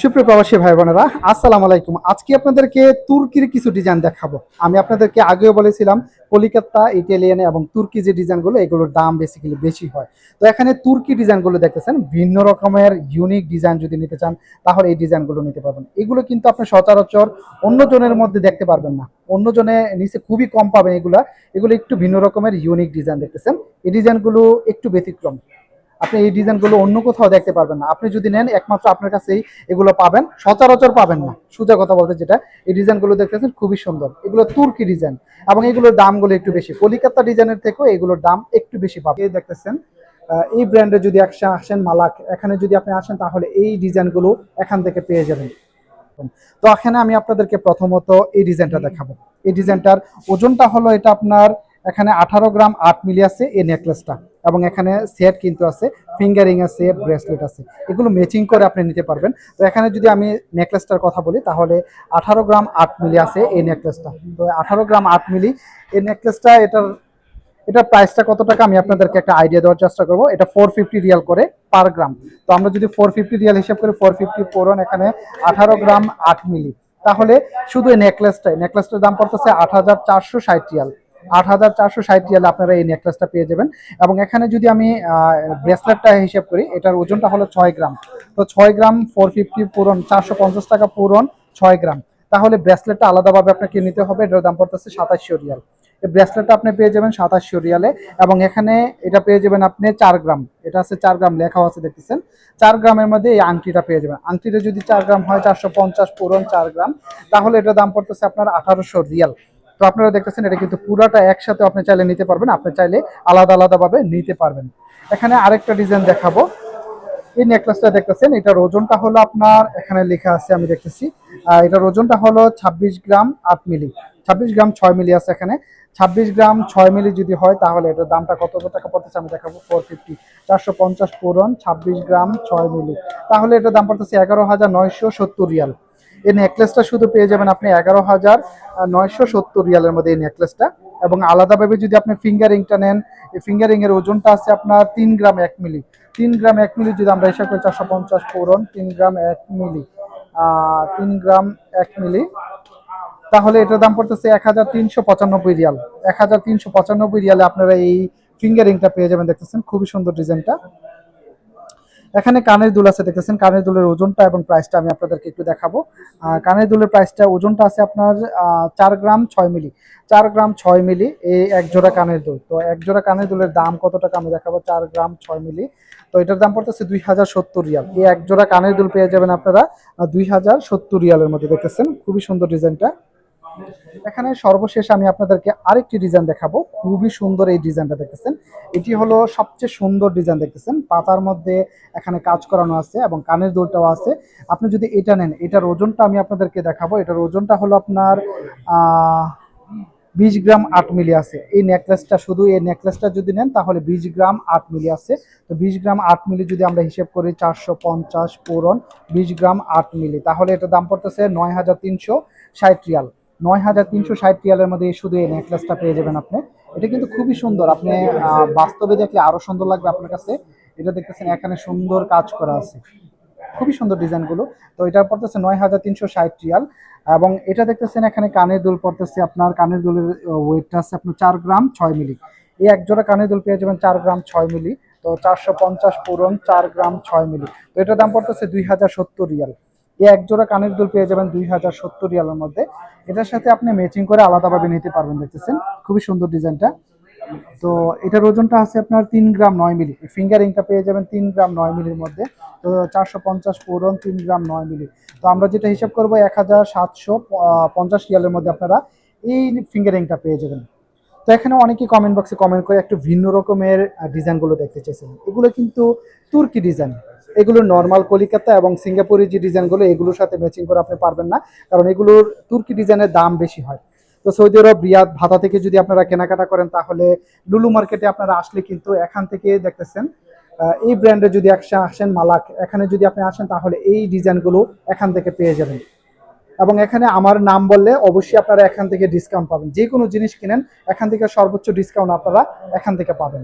সুপ্রিয় ভাই বোনেরা আসসালামু আলাইকুম। আজকে আপনাদেরকে তুর্কির কিছু ডিজাইন দেখাবো। আমি আপনাদেরকে আগেও বলেছিলাম, কলিকাতা, ইটালিয়ান এবং তুর্কি যে ডিজাইনগুলো এগুলোর দাম বেসিক্যালি বেশি হয়। তো এখানে তুর্কি ডিজাইনগুলো দেখতেছেন, ভিন্ন রকমের ইউনিক ডিজাইন যদি নিতে চান, তাহলে এই ডিজাইনগুলো নিতে পারবেন। এগুলো কিন্তু আপনি সচরাচর অন্য জনের মধ্যে দেখতে পারবেন না। অন্য জনে নিচে খুবই কম পাবেন এগুলা। এগুলো একটু ভিন্ন রকমের ইউনিক ডিজাইন দেখতেছেন। এই ডিজাইনগুলো একটু ব্যতিক্রম। আপনি এই ডিজাইনগুলো অন্য কোথাও দেখতে পারবেন না। আপনি যদি নেন, একমাত্র আপনার কাছেই এগুলো পাবেন। সচরাচর পাবেন না। সোজা কথা বলতে যেটা, এই ডিজাইনগুলো দেখতেছেন, খুবই সুন্দর। এগুলো তুর্কি ডিজাইন এবং এগুলোর দামগুলো একটু বেশি। কলিকাতা ডিজাইনের থেকেও এগুলোর দাম একটু বেশি পাবেন। এই দেখতেছেন এই ব্র্যান্ডে যদি আসেন মালাক, এখানে যদি আপনি আসেন, তাহলে এই ডিজাইনগুলো এখান থেকে পেয়ে যাবেন। তো এখানে আমি আপনাদেরকে প্রথমত এই ডিজাইনটা দেখাবো। এই ডিজাইনটার ওজনটা হলো এটা আপনার এখানে আঠারো গ্রাম আট মিলি আছে এই নেকলেসটা এবং এখানে সেট কিন্তু আছে ফিঙ্গারিং আছে ব্রেসলেট আছে। এগুলো ম্যাচিং করে আপনি নিতে পারবেন। তো এখানে যদি আমি নেকলেসটার কথা বলি, তাহলে আঠারো গ্রাম আট মিলি আছে এই নেকলেসটা তো আঠারো গ্রাম আট মিলি, এই নেকলেসটা এটার এটার প্রাইসটা কত টাকা আমি আপনাদেরকে একটা আইডিয়া দেওয়ার চেষ্টা করব। এটা ফোর ফিফটি রিয়াল করে পার গ্রাম তো আমরা যদি ফোর ফিফটি রিয়াল হিসাব করি ফোর ফিফটি ফোরন এখানে আঠারো গ্রাম আট মিলি। তাহলে শুধু নেকলেসটাই নেকলেসটার দাম পড়তেছে আট হাজার চারশো ষাট রিয়াল আট হাজার চারশো ষাট রিয়ালে আপনারা এই নেকলেসটা পেয়ে যাবেন। এবং এখানে যদি আমি ব্রেসলেটটা হিসেব করি, এটার ওজনটা হলো ছয় গ্রাম। তো ছয় গ্রাম ফোর ফিফটি পূরণ, চারশো পঞ্চাশ টাকা পূরণ, ছয় গ্রাম। তাহলে ব্রেসলেটটা আলাদাভাবে আপনাকে নিতে হবে, এটার দাম পড়তেছে সাতাশশো রিয়াল। এই ব্রেসলেটটা আপনি পেয়ে যাবেন সাতাশশো রিয়ালে, এবং এখানে এটা পেয়ে যাবেন আপনি চার গ্রাম। এটা আছে চার গ্রাম, লেখাও আছে দেখতেছেন। চার গ্রামের মধ্যে এই আংটিটা পেয়ে যাবেন। আংটিটা যদি চার গ্রাম হয়, চারশো পঞ্চাশ পূরণ চার গ্রাম, তাহলে এটার দাম পড়তেছে আপনার আঠারোশো রিয়াল। তো আপনারা দেখতেছেন এটা কিন্তু পুরাটা একসাথে আপনি চাইলে নিতে পারবেন। আপনি চাইলে আলাদা আলাদাভাবে নিতে পারবেন। এখানে আরেকটা ডিজাইন দেখাবো। এই নেকলেসটা দেখতেছেন, এটার ওজনটা হলো আপনার, এখানে লেখা আছে, আমি দেখতেছি। এটার ওজনটা হলো ছাব্বিশ গ্রাম আট মিলি। ছাব্বিশ গ্রাম ছয় মিলি আছে এখানে। ছাব্বিশ গ্রাম ছয় মিলি যদি হয়, তাহলে এটার দামটা কত টাকা পড়তেছে আমি দেখাবো। ফোর ফিফটি চারশো পঞ্চাশ পূরণ, ছাব্বিশ গ্রাম ছয় মিলি। তাহলে এটার দাম পড়তেছে এগারো হাজার নয়শো সত্তর রিয়াল। এই নেকলেসটা শুধু পেয়ে যাবেন আপনি এগারো হাজার নয়শো সত্তর রিয়ালের মধ্যে এই নেকলেসটা এবং আলাদাভাবে যদি আপনি ফিঙ্গারিংটা নেন, এই ফিঙ্গারিং এর ওজনটা আছে আপনার তিন গ্রাম এক মিলি। তিন গ্রাম এক মিলি যদি আমরা হিসাব করি, চারশো পঞ্চাশ পূরণ তিন গ্রাম এক মিলি। তিন গ্রাম এক মিলি। তাহলে এটার দাম পড়তেছে এক হাজার তিনশো পঁচানব্বই রিয়াল। এক হাজার তিনশো পঁচানব্বই রিয়ালে আপনারা এই ফিঙ্গারিংটা পেয়ে যাবেন, দেখতেছেন? খুবই সুন্দর ডিজাইনটা। এখানে কানের দুল আছে দেখতেছেন কানের দুলের ওজনটা এবং প্রাইসটা আমি আপনাদেরকে একটু দেখাবো। কানের দুলের প্রাইসটা ওজনটা আছে আপনার চার গ্রাম ছয় মিলি। চার গ্রাম ছয় মিলি এই এক জোড়া কানের দুল। তো এক জোড়া কানের দুলের দাম কত টাকা আমি দেখাবো? চার গ্রাম ছয় মিলি। তো এটার দাম পড়তেছে দুই হাজার সত্তর রিয়াল। এই এক জোড়া কানের দুল পেয়ে যাবেন আপনারা দুই হাজার সত্তর রিয়ালের মধ্যে দেখতেছেন খুবই সুন্দর ডিজাইনটা। এখানে সর্বশেষ আমি আপনাদেরকে আরেকটি ডিজাইন দেখাবো। খুবই সুন্দর এই ডিজাইনটা দেখতেছেন। এটি হলো সবচেয়ে সুন্দর ডিজাইন দেখতেছেন। পাতার মধ্যে এখানে কাজ করানো আছে এবং কানের দুলটাও আছে। আপনি যদি এটা নেন, এটার ওজনটা আমি আপনাদেরকে দেখাবো। এটার ওজনটা হলো আপনার বিশ গ্রাম আট মিলি আছে। এই নেকলেসটা শুধু এই নেকলেসটা যদি নেন, তাহলে বিশ গ্রাম আট মিলি আছে। তো বিশ গ্রাম আট মিলি যদি আমরা হিসেব করি, চারশো পঞ্চাশ পূরণ বিশ গ্রাম আট মিলি। তাহলে এটার দাম পড়তেছে নয় হাজার তিনশো ষাট রিয়াল। নয় হাজার তিনশো ষাট রিয়ালের মধ্যে শুধু এই নেকলেসটা পেয়ে যাবেন আপনি। এটা কিন্তু খুবই সুন্দর। আপনি বাস্তবে দেখলে আরও সুন্দর লাগবে আপনার কাছে। এটা দেখতেছেন এখানে সুন্দর কাজ করা আছে। খুবই সুন্দর ডিজাইনগুলো। তো এটা পড়তেছে নয় হাজার তিনশো ষাট রিয়াল। এবং এটা দেখতেছেন এখানে কানের দুল পড়তেছে। আপনার কানের দুলের ওয়েটটা আছে আপনার চার গ্রাম ছয় মিলি। এই এক জোড়া কানের দুল পেয়ে যাবেন চার গ্রাম ছয় মিলি। তো চারশো পঞ্চাশ পূরণ চার গ্রাম ছয় মিলি। তো এটার দাম পড়তেছে দুই হাজার সত্তর রিয়াল। এই এক জোড়া কানের দুল পেয়ে যাবেন দুই হাজার সত্তর রিয়ালের মধ্যে। এটার সাথে আপনি ম্যাচিং করে আলাদাভাবে নিতে পারবেন, দেখতেছেন? খুবই সুন্দর ডিজাইনটা তো এটার ওজনটা আছে আপনার তিন গ্রাম নয় মিলি। ফিঙ্গারিংটা পেয়ে যাবেন তিন গ্রাম নয় মিলির মধ্যে। তো চারশো পঞ্চাশ পূরণ তিন গ্রাম নয় মিলি। তো আমরা যেটা হিসাব করব, এক হাজার সাতশো পঞ্চাশ রিয়ালের মধ্যে আপনারা এই ফিঙ্গারিংটা পেয়ে যাবেন। তো এখানে অনেকেই কমেন্ট বক্সে কমেন্ট করে একটু ভিন্ন রকমের ডিজাইনগুলো দেখতে চেয়েছেন। এগুলো কিন্তু তুর্কি ডিজাইন এগুলো নর্মাল কলিকাতা এবং সিঙ্গাপুরি যে ডিজাইনগুলো, এগুলোর সাথে ম্যাচিং করে আপনি পারবেন না, কারণ এগুলোর তুর্কি ডিজাইনের দাম বেশি হয়। তো সৌদি আরব, রিয়াদ, ভাতা থেকে যদি আপনারা কেনাকাটা করেন, তাহলে লুলু মার্কেটে আপনারা আসলে কিন্তু এখান থেকে দেখতেছেন এই ব্র্যান্ডে যদি আসেন মালাক, এখানে যদি আপনি আসেন, তাহলে এই ডিজাইনগুলো এখান থেকে পেয়ে যাবেন। এবং এখানে আমার নাম বললে অবশ্যই আপনারা এখান থেকে ডিসকাউন্ট পাবেন। যে কোনো জিনিস কিনেন, এখান থেকে সর্বোচ্চ ডিসকাউন্ট আপনারা এখান থেকে পাবেন।